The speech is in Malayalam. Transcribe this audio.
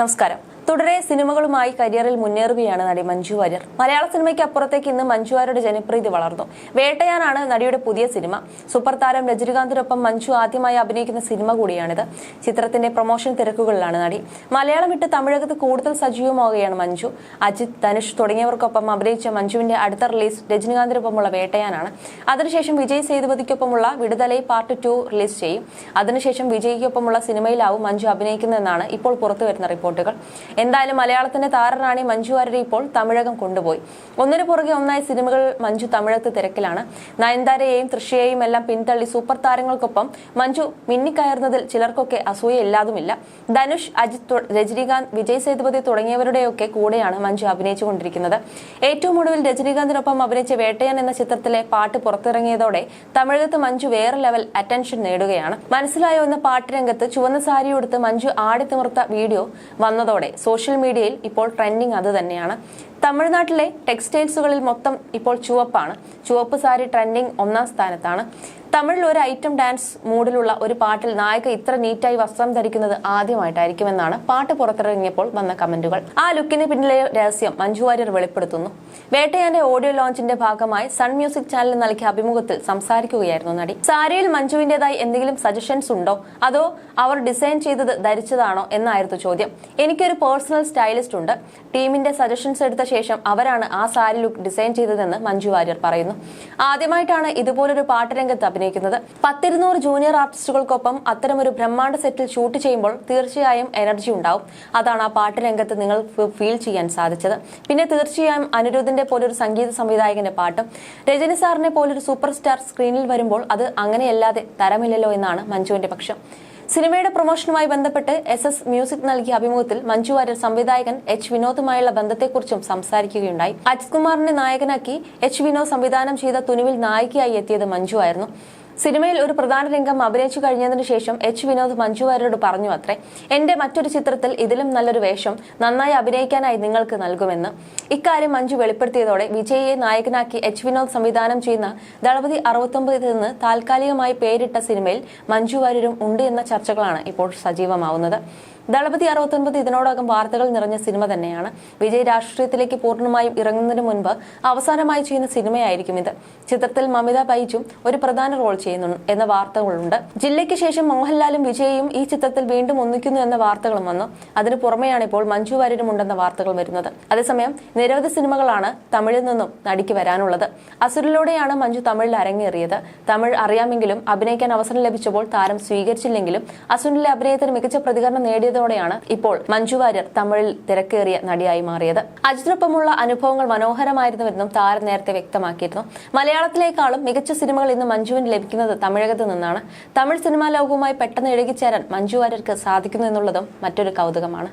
നമസ്കാരം. തുടരെ സിനിമകളുമായി കരിയറിൽ മുന്നേറുകയാണ് നടി മഞ്ജു വാര്യർ. മലയാള സിനിമയ്ക്ക് അപ്പുറത്തേക്ക് ഇന്ന് മഞ്ജു വാര്യരുടെ ജനപ്രീതി വളർന്നു. വേട്ടയാനാണ് നടിയുടെ പുതിയ സിനിമ. സൂപ്പർ താരം രജനികാന്തിനൊപ്പം മഞ്ജു ആദ്യമായി അഭിനയിക്കുന്ന സിനിമ കൂടിയാണിത്. ചിത്രത്തിന്റെ പ്രൊമോഷൻ തിരക്കുകളിലാണ് നടി. മലയാളം വിട്ട് തമിഴകത്ത് കൂടുതൽ സജീവമാവുകയാണ് മഞ്ജു. അജിത് ധനുഷ് തുടങ്ങിയവർക്കൊപ്പം അഭിനയിച്ച മഞ്ജുവിന്റെ അടുത്ത റിലീസ് രജനികാന്തിനൊപ്പമുള്ള വേട്ടയാനാണ്. അതിനുശേഷം വിജയ് സേതുപതിക്കൊപ്പമുള്ള വിടുതലൈ പാർട്ട് ടു റിലീസ് ചെയ്യും. അതിനുശേഷം വിജയ്ക്കൊപ്പമുള്ള സിനിമയിലാവും മഞ്ജു അഭിനയിക്കുന്നതെന്നാണ് ഇപ്പോൾ പുറത്തുവരുന്ന റിപ്പോർട്ടുകൾ. എന്തായാലും മലയാളത്തിന്റെ താരറാണി മഞ്ജു വാര്യരെ ഇപ്പോൾ തമിഴകം കൊണ്ടുപോയി. ഒന്നിനു പുറകെ ഒന്നായി സിനിമകൾ മഞ്ജു തമിഴകത്ത് തിരക്കിലാണ്. നയൻതാരയെയും തൃഷയെയും എല്ലാം പിന്തള്ളി സൂപ്പർ താരങ്ങൾക്കൊപ്പം മഞ്ജു മിന്നിക്കയറുന്നതിൽ ചിലർക്കൊക്കെ അസൂയ ഇല്ലാതുമില്ല ധനുഷ് അജിത് രജനീകാന്ത് വിജയ് സേതുപതി തുടങ്ങിയവരുടെയൊക്കെ കൂടെയാണ് മഞ്ജു അഭിനയിച്ചുകൊണ്ടിരിക്കുന്നത്. ഏറ്റവും ഒടുവിൽ രജനീകാന്തിനൊപ്പം അഭിനയിച്ച വേട്ടയാൻ എന്ന ചിത്രത്തിലെ പാട്ട് പുറത്തിറങ്ങിയതോടെ തമിഴകത്ത് മഞ്ജു വേറെ ലെവൽ അറ്റൻഷൻ നേടുകയാണ്. മനസ്സിലായോ എന്ന പാട്ട് രംഗത്ത് ചുവന്ന സാരിയെടുത്ത് മഞ്ജു ആടി ആടിത്തിമിർത്ത വീഡിയോ വന്നതോടെ. സോഷ്യൽ മീഡിയയിൽ ഇപ്പോൾ ട്രെൻഡിങ് അത് തന്നെയാണ്. തമിഴ്നാട്ടിലെ ടെക്സ്റ്റൈൽസുകളിൽ മൊത്തം ഇപ്പോൾ ചുവപ്പാണ്. ചുവപ്പ് സാരി ട്രെൻഡിങ് ഒന്നാം സ്ഥാനത്താണ്. തമിഴിൽ ഒരു ഐറ്റം ഡാൻസ് മൂഡിലുള്ള ഒരു പാട്ടിൽ നായിക ഇത്ര നീറ്റായി വസ്ത്രം ധരിക്കുന്നത് ആദ്യമായിട്ടായിരിക്കുമെന്നാണ് പാട്ട് പുറത്തിറങ്ങിയപ്പോൾ വന്ന കമന്റുകൾ. ആ ലുക്കിന് പിന്നിലെ രഹസ്യം മഞ്ജു വാര്യർ വെളിപ്പെടുത്തുന്നു. വേട്ടയാന്റെ ഓഡിയോ ലോഞ്ചിന്റെ ഭാഗമായി സൺ മ്യൂസിക് ചാനലിന് നൽകിയ അഭിമുഖത്തിൽ സംസാരിക്കുകയായിരുന്നു നടി. സാരിയിൽ മഞ്ജുവിന്റേതായി എന്തെങ്കിലും സജഷൻസ് ഉണ്ടോ? അതോ അവർ ഡിസൈൻ ചെയ്തത് ധരിച്ചതാണോ എന്നായിരുന്നു ചോദ്യം. എനിക്കൊരു പേഴ്സണൽ സ്റ്റൈലിസ്റ്റ് ഉണ്ട്. ടീമിന്റെ സജഷൻസ് എടുത്ത ശേഷം അവരാണ് ആ സാരി ലുക്ക് ഡിസൈൻ ചെയ്തതെന്ന് മഞ്ജു വാര്യർ പറയുന്നു. ആദ്യമായിട്ടാണ് ഇതുപോലൊരു പാട്ടുരംഗത്ത് അഭിനയിക്കുന്നത്. പത്തിരുന്നൂറ് ജൂനിയർ ആർട്ടിസ്റ്റുകൾക്കൊപ്പം അത്തരമൊരു ബ്രഹ്മാണ്ഡ സെറ്റിൽ ഷൂട്ട് ചെയ്യുമ്പോൾ തീർച്ചയായും എനർജി ഉണ്ടാവും. അതാണ് ആ പാട്ടുരംഗത്ത് നിങ്ങൾ ഫീൽ ചെയ്യാൻ സാധിച്ചത്. പിന്നെ തീർച്ചയായും അനിരുദ്ധിന്റെ പോലൊരു സംഗീത സംവിധായകന്റെ പാട്ടും രജനി സാറിനെ പോലൊരു സൂപ്പർ സ്റ്റാർ സ്ക്രീനിൽ വരുമ്പോൾ അത് അങ്ങനെയല്ലാതെ തരമില്ലല്ലോ എന്നാണ് മഞ്ജുവിന്റെ പക്ഷം. സിനിമയുടെ പ്രൊമോഷനുമായി ബന്ധപ്പെട്ട് എസ് എസ് മ്യൂസിക് നൽകിയ അഭിമുഖത്തിൽ മഞ്ജു വാര്യർ സംവിധായകൻ എച്ച് വിനോദുമായുള്ള ബന്ധത്തെക്കുറിച്ചും സംസാരിക്കുകയുണ്ടായി. അജിത് കുമാറിനെ നായകനാക്കി എച്ച് വിനോദ് സംവിധാനം ചെയ്ത തുനുവിൽ നായികയായി എത്തിയത് മഞ്ജു ആയിരുന്നു. സിനിമയിൽ ഒരു പ്രധാന രംഗം അഭിനയിച്ചു കഴിഞ്ഞതിനു ശേഷം എച്ച് വിനോദ് മഞ്ജു വാര്യരോട് പറഞ്ഞു അത്രേ. എന്റെ മറ്റൊരു ചിത്രത്തിൽ ഇതിലും നല്ലൊരു വേഷം നന്നായി അഭിനയിക്കാനായി നിങ്ങൾക്ക് നൽകുമെന്ന്. ഇക്കാര്യം മഞ്ജു വെളിപ്പെടുത്തിയതോടെ വിജയയെ നായകനാക്കി എച്ച് വിനോദ് സംവിധാനം ചെയ്യുന്ന ദളപതി അറുപത്തൊമ്പതിൽ നിന്ന് താൽക്കാലികമായി പേരിട്ട സിനിമയിൽ മഞ്ജു വാര്യരും ഉണ്ട് എന്ന ചർച്ചകളാണ് ഇപ്പോൾ സജീവമാവുന്നത്. ദളപതി അറുപത്തൊൻപത് ഇതിനോടകം വാർത്തകൾ നിറഞ്ഞ സിനിമ തന്നെയാണ്. വിജയ് രാഷ്ട്രീയത്തിലേക്ക് പൂർണമായും ഇറങ്ങുന്നതിന് മുൻപ് അവസാനമായി ചെയ്യുന്ന സിനിമയായിരിക്കും ഇത്. ചിത്രത്തിൽ മമിത ബൈജും ഒരു പ്രധാന റോൾ ചെയ്യുന്നു എന്ന വാർത്തകളുണ്ട്. ജില്ലയ്ക്ക് ശേഷം മോഹൻലാലും വിജയും ഈ ചിത്രത്തിൽ വീണ്ടും ഒന്നിക്കുന്നു എന്ന വാർത്തകളും വന്നു. അതിന് പുറമെയാണ് ഇപ്പോൾ മഞ്ജു വാര്യരും ഉണ്ടെന്ന വാർത്തകൾ വരുന്നത്. അതേസമയം നിരവധി സിനിമകളാണ് തമിഴിൽ നിന്നും നടിക്ക് വരാനുള്ളത്. അസുരിലൂടെയാണ് മഞ്ജു തമിഴിൽ അരങ്ങേറിയത്. തമിഴ് അറിയാമെങ്കിലും അഭിനയിക്കാൻ അവസരം ലഭിച്ചപ്പോൾ താരം സ്വീകരിച്ചില്ലെങ്കിലും അസുരിലെ അഭിനയത്തിന് മികച്ച പ്രതികരണം നേടിയതോടെയാണ് ഇപ്പോൾ മഞ്ജു വാര്യർ തമിഴിൽ തിരക്കേറിയ നടിയായി മാറിയത്. അജിത്തിനൊപ്പമുള്ള അനുഭവങ്ങൾ മനോഹരമായിരുന്നുവെന്നും താരം നേരത്തെ വ്യക്തമാക്കിയിരുന്നു. മലയാളത്തിലേക്കാളും മികച്ച സിനിമകൾ ഇന്ന് മഞ്ജുവിന് ലഭിക്കുന്നത് തമിഴകത്ത് നിന്നാണ്. തമിഴ് സിനിമാ ലോകവുമായി പെട്ടെന്ന് ഇഴുകിച്ചേരാൻ മഞ്ജു വാര്യർക്ക് സാധിക്കുന്നു എന്നുള്ളതും മറ്റൊരു കൗതുകമാണ്.